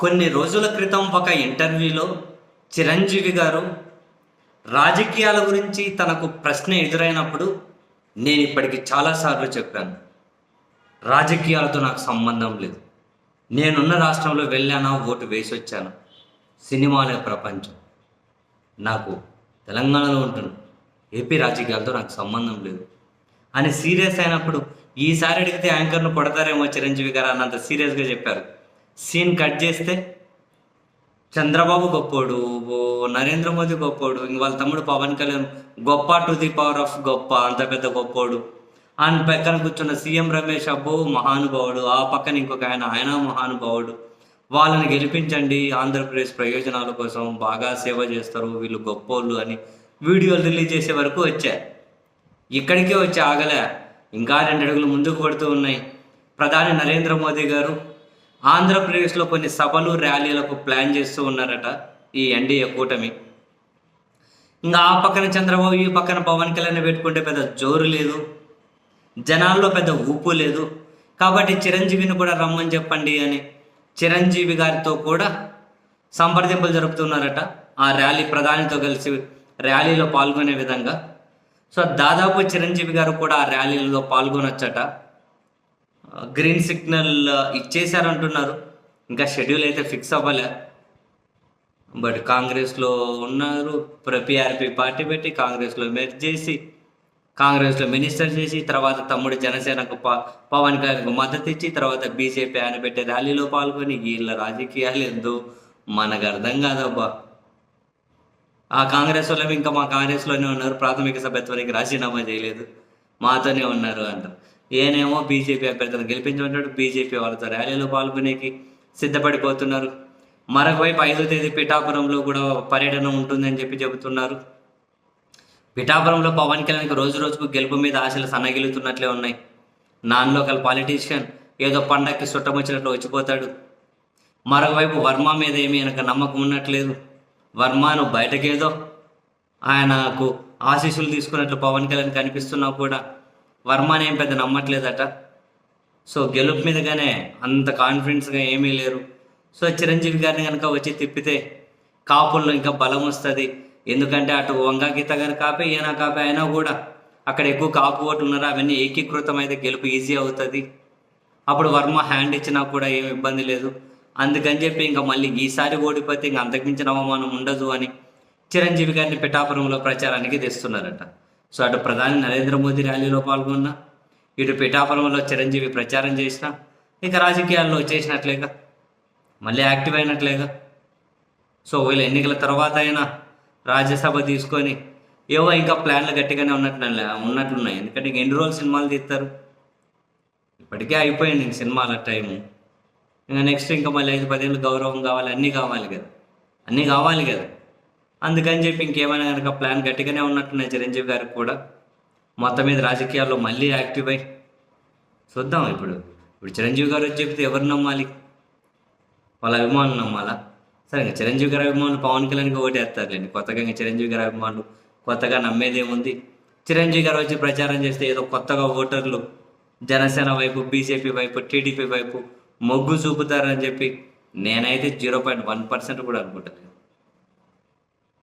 కొన్ని రోజుల క్రితం ఒక ఇంటర్వ్యూలో చిరంజీవి గారు రాజకీయాల గురించి తనకు ప్రశ్న ఎదురైనప్పుడు నేను ఇప్పటికి చాలాసార్లు చెప్పాను. రాజకీయాలతో నాకు సంబంధం లేదు. నేనున్న రాష్ట్రంలో వెళ్ళానా ఓటు వేసి వచ్చాను? సినిమాలే ప్రపంచం. నాకు తెలంగాణలో ఉంటున్నాను ఏపీ రాజకీయాలతో నాకు సంబంధం లేదు. అని సీరియస్ అయినప్పుడు ఈసారి అడిగితే యాంకర్ను కొడతారేమో చిరంజీవి గారు అన్నంత సీరియస్గా చెప్పారు. సీన్ కట్ చేస్తే చంద్రబాబు గొప్పోడు ఓ నరేంద్ర మోదీ గొప్పోడు ఇంక వాళ్ళ తమ్ముడు పవన్ కళ్యాణ్ గొప్ప టు ది పవర్ ఆఫ్ గొప్ప అంత పెద్ద గొప్పోడు. ఆయన పక్కన కూర్చున్న సీఎం రమేష్ అబ్బో మహానుభావుడు. ఆ పక్కన ఇంకొక ఆయన ఆయన మహానుభావుడు. వాళ్ళని గెలిపించండి ఆంధ్రప్రదేశ్ ప్రయోజనాల కోసం బాగా సేవ చేస్తారు వీళ్ళు గొప్పోళ్ళు అని వీడియోలు రిలీజ్ చేసే వరకు వచ్చా. ఇక్కడికే వచ్చి ఆగలే. ఇంకా రెండు అడుగులు ముందుకు పడుతూ ఉన్నాయి. ప్రధాని నరేంద్ర మోదీ గారు ఆంధ్రప్రదేశ్లో కొన్ని సభలు ర్యాలీలకు ప్లాన్ చేస్తూ ఉన్నారట ఈ ఎన్డీఏ కూటమి. ఇంకా ఆ పక్కన చంద్రబాబు ఈ పక్కన పవన్ కళ్యాణ్ పెట్టుకుంటే పెద్ద జోరు లేదు. జనాల్లో పెద్ద ఊపు లేదు. కాబట్టి చిరంజీవిని కూడా రమ్మని చెప్పండి అని చిరంజీవి గారితో కూడా సంప్రదింపులు జరుపుతున్నారట. ఆ ర్యాలీ ప్రధానితో కలిసి ర్యాలీలో పాల్గొనే విధంగా. సో దాదాపు చిరంజీవి గారు కూడా ఆ ర్యాలీలో పాల్గొనొచ్చట. Green signal ఇచ్చేశారంటున్నారు. ఇంకా షెడ్యూల్ అయితే ఫిక్స్ అవ్వలే. బట్ కాంగ్రెస్లో ఉన్నారు పిఆర్పి పార్టీ పెట్టి కాంగ్రెస్లో మెర్జ్ చేసి కాంగ్రెస్లో మినిస్టర్ చేసి తర్వాత తమ్ముడు జనసేనకు పవన్ కళ్యాణ్కు మద్దతు ఇచ్చి తర్వాత బీజేపీ ఆయన పెట్టే ర్యాలీలో పాల్గొని వీళ్ళ రాజకీయాలు ఎందు మనకు అర్థం కాదబ్బా. ఆ కాంగ్రెస్ వాళ్ళు ఇంకా మా కాంగ్రెస్లోనే ఉన్నారు ప్రాథమిక సభ్యత్వానికి రాజీనామా చేయలేదు. మాతోనే ఉన్నారు అంటారు ఏనేమో బీజేపీ అభ్యర్థులను గెలిపించమంటాడు బీజేపీ వాళ్ళతో ర్యాలీలో పాల్గొనేకి సిద్ధపడిపోతున్నారు. మరొక వైపు ఐదో తేదీ పిఠాపురంలో కూడా పర్యటన ఉంటుందని చెప్పి చెబుతున్నారు. పిఠాపురంలో పవన్ కళ్యాణ్కి రోజు రోజుకు గెలుపు మీద ఆశలు సన్నగిలుతున్నట్లే ఉన్నాయి. నాన్ లోకల్ పాలిటీషియన్ ఏదో పండక్కి చుట్టమొచ్చినట్లు వచ్చిపోతాడు. మరోవైపు వర్మ మీద ఏమీ వెనక నమ్మకం ఉన్నట్లేదు. వర్మను బయటకేదో ఆయనకు ఆశీస్సులు తీసుకున్నట్లు పవన్ కళ్యాణ్ కనిపిస్తున్నా కూడా వర్మని ఏం పెద్ద నమ్మట్లేదట. సో గెలుపు మీదగానే అంత కాన్ఫిడెన్స్గా ఏమీ లేరు. సో చిరంజీవి గారిని కనుక వచ్చి తిప్పితే కాపుల్లో ఇంకా బలం వస్తుంది. ఎందుకంటే అటు వంగా గీత గారు కాపే ఈయన కాపే అయినా కూడా అక్కడ ఎక్కువ కాపు ఓటు ఉన్నారు అవన్నీ ఏకీకృతం అయితే గెలుపు ఈజీ అవుతుంది. అప్పుడు వర్మ హ్యాండ్ ఇచ్చినా కూడా ఏం ఇబ్బంది లేదు. అందుకని చెప్పి ఇంకా మళ్ళీ ఈసారి ఓడిపోతే ఇంకా అంతకుమించిన అవమానం ఉండదు అని చిరంజీవి గారిని పిఠాపురంలో ప్రచారానికి తెస్తున్నారట. సో అటు ప్రధాని నరేంద్ర మోదీ ర్యాలీలో పాల్గొన్నా ఇటు పిఠాపురంలో చిరంజీవి ప్రచారం చేసిన ఇక రాజకీయాల్లో వచ్చేసినట్లేగా మళ్ళీ యాక్టివ్ అయినట్లేగా. సో వీళ్ళ ఎన్నికల తర్వాత అయినా రాజ్యసభ తీసుకొని ఏవో ఇంకా ప్లాన్లు గట్టిగానే ఉన్నట్లు ఉన్నట్లున్నాయి. ఎందుకంటే ఇంక ఎన్ని రోజులు సినిమాలు తీస్తారు? ఇప్పటికే అయిపోయింది ఇంక సినిమాల టైము. ఇంకా నెక్స్ట్ ఇంకా మళ్ళీ ఐదు పదేళ్ళు గౌరవం కావాలి అన్నీ కావాలి కదా. అన్నీ కావాలి కదా. అందుకని చెప్పి ఇంకేమైనా కనుక ప్లాన్ గట్టిగానే ఉన్నట్టున్నాయి చిరంజీవి గారికి కూడా. మొత్తం మీద రాజకీయాల్లో మళ్ళీ యాక్టివ్ అయ్యి చూద్దాం ఇప్పుడు. ఇప్పుడు చిరంజీవి గారు వచ్చి చెప్తే ఎవరు నమ్మాలి? వాళ్ళ అభిమానులు నమ్మాలా? సరే ఇంకా చిరంజీవి గారి అభిమానులు పవన్ కళ్యాణ్కి ఓటేస్తారులేండి. కొత్తగా ఇంకా చిరంజీవి గారి అభిమానులు కొత్తగా నమ్మేదేముంది చిరంజీవి గారు వచ్చి ప్రచారం చేస్తే ఏదో కొత్తగా ఓటర్లు జనసేన వైపు బీజేపీ వైపు టీడీపీ వైపు మొగ్గు చూపుతారని చెప్పి నేనైతే జీరో పాయింట్ వన్ పర్సెంట్ కూడా అనుకుంటాను